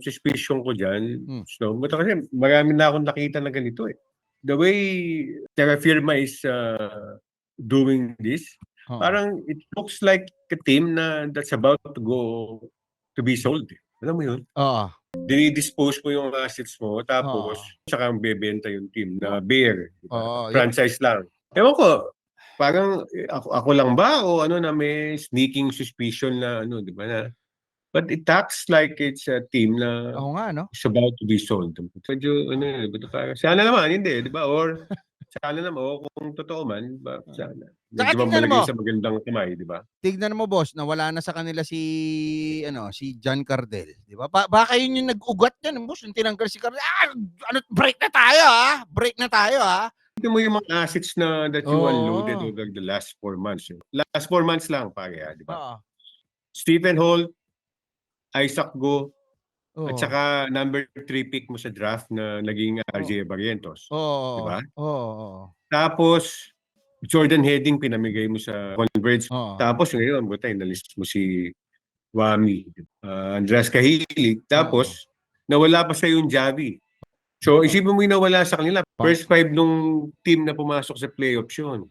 suspicion ko dyan, Hmm. so, but kasi marami na akong nakita na ganito eh. The way Terra Firma is uh, doing this, Oo. parang it looks like a team na that's about to go to be sold. eh. Alam mo yun? Oo. Dinidispose mo yung assets mo, tapos saka ang bebenta yung team na beer. di ba? Oo. yun. franchise lang. Ewan ko, parang eh, ako, ako lang ba o ano na may sneaking suspicion na ano, di ba na? But it acts like it's a team na Oo nga, no? is about to be sold. Medyo ano, eh, but parang, sana naman, hindi, di ba? Or sana naman, o kung totoo man, di ba? Sana. Saka Medyo tingnan malagay mo. sa magandang kamay, di ba? Tignan mo, boss, na wala na sa kanila si, ano, si John Cardel. Di ba? Pa baka yun yung nag-ugat yan, boss. Yung tinanggal si Cardel. Ah, ano, break na tayo, ha? Break na tayo, ha? Ito mo yung mga assets na that you Oo. unloaded over the last four months. eh. Last four months lang, pare, ah, di ba? Oo. Stephen Holt, Isaac Go, Oo. At saka number 3 pick mo sa draft na naging RJ Barrientos. Oo. Diba? Oo. Oo. Tapos, Jordan Heading pinamigay mo sa Converge. Oo. Tapos ngayon, buta, nalist mo si Wami. Uh, Andres Kahili. Tapos, nawala pa sa yung Javi. So, isipin mo yung nawala sa kanila. First five nung team na pumasok sa playoffs yun.